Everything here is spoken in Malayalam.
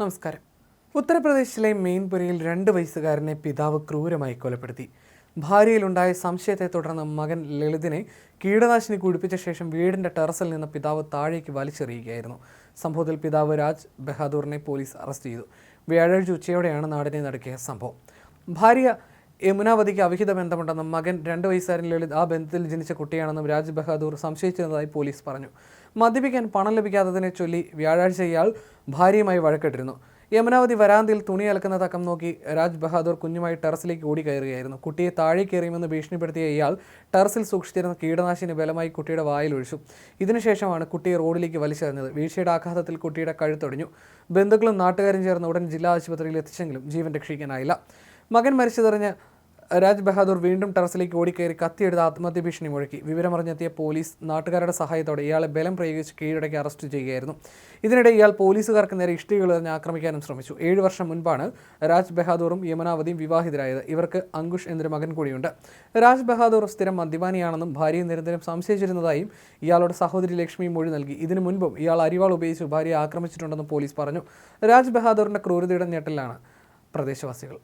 നമസ്കാരം. ഉത്തർപ്രദേശിലെ മെയിൻപുരയിൽ രണ്ട് വയസ്സുകാരനെ പിതാവ് ക്രൂരമായി കൊലപ്പെടുത്തി. ഭാര്യയിലുണ്ടായ സംശയത്തെ തുടർന്ന് മകൻ ലളിതിനെ കീടനാശിനി കുടിപ്പിച്ച ശേഷം വീടിന്റെ ടെറസിൽ നിന്ന് പിതാവ് താഴേക്ക് വലിച്ചെറിയുകയായിരുന്നു. സംഭവത്തിൽ പിതാവ് രാജ് ബഹാദൂറിനെ പോലീസ് അറസ്റ്റ് ചെയ്തു. വ്യാഴാഴ്ച ഉച്ചയോടെയാണ് നാടിനെ നടുക്കിയ സംഭവം. ഭാര്യ യമുനാവതിക്ക് അവിഹിത ബന്ധമുണ്ടെന്നും മകൻ രണ്ട് വയസ്സുകാരൻ ലളിത് ആ ബന്ധത്തിൽ ജനിച്ച കുട്ടിയാണെന്നും രാജ് ബഹാദൂർ സംശയിച്ചിരുന്നതായി പോലീസ് പറഞ്ഞു. മദ്യപിക്കാൻ പണം ലഭിക്കാത്തതിനെ ചൊല്ലി വ്യാഴാഴ്ച ഇയാൾ ഭാര്യയുമായി വഴക്കിട്ടിരുന്നു. യമുനാവതി വരാന്തിയിൽ തുണി അലക്കുന്ന തക്കം നോക്കി രാജ് ബഹാദൂർ കുഞ്ഞുമായി ടെറസിലേക്ക് ഓടിക്കയറുകയായിരുന്നു. കുട്ടിയെ താഴേക്ക് എറിയുമെന്ന് ഭീഷണിപ്പെടുത്തിയ ഇയാൾ ടെറസിൽ സൂക്ഷിച്ചിരുന്ന കീടനാശിനി ബലമായി കുട്ടിയുടെ വായിലൊഴിച്ചു. ഇതിനുശേഷമാണ് കുട്ടിയെ റോഡിലേക്ക് വലിച്ചെറിഞ്ഞത്. വീഴ്ചയുടെ ആഘാതത്തിൽ കുട്ടിയുടെ കഴുത്തൊടിഞ്ഞു. ബന്ധുക്കളും നാട്ടുകാരും ചേർന്ന് ഉടൻ ജില്ലാ ആശുപത്രിയിൽ എത്തിച്ചെങ്കിലും ജീവൻ രക്ഷിക്കാനായില്ല. മകൻ മരിച്ചതറിഞ്ഞ് രാജ് ബഹാദൂർ വീണ്ടും ടെറസിലേക്ക് ഓടിക്കയറി കത്തിയെടുത്ത് ആത്മഹത്യ ഭീഷണി മുഴക്കി. വിവരമറിഞ്ഞെത്തിയ പോലീസ് നാട്ടുകാരുടെ സഹായത്തോടെ ഇയാളെ ബലം പ്രയോഗിച്ച് കീഴടക്കി അറസ്റ്റ് ചെയ്യുകയായിരുന്നു. ഇതിനിടെ ഇയാൾ പോലീസുകാർക്ക് നേരെ ഇഷ്ടികൾ എറിഞ്ഞ് ആക്രമിക്കാനും ശ്രമിച്ചു. ഏഴു വർഷം മുൻപാണ് രാജ് ബഹാദൂറും യമുനാവതിയും വിവാഹിതരായത്. ഇവർക്ക് അങ്കുഷ് എന്നൊരു മകൻ കൂടിയുണ്ട്. രാജ് ബഹാദൂർ സ്ഥിരം മദ്യപാനിയാണെന്നും ഭാര്യയെ നിരന്തരം സംശയിച്ചിരുന്നതായും ഇയാളുടെ സഹോദരി ലക്ഷ്മി മൊഴി നൽകി. ഇതിനു മുൻപും ഇയാൾ അരിവാൾ ഉപയോഗിച്ച് ഭാര്യയെ ആക്രമിച്ചിട്ടുണ്ടെന്നും പോലീസ് പറഞ്ഞു. രാജ് ബഹാദൂറിന്റെ ക്രൂരതയുടെ ഞെട്ടലാണ് പ്രദേശവാസികൾ.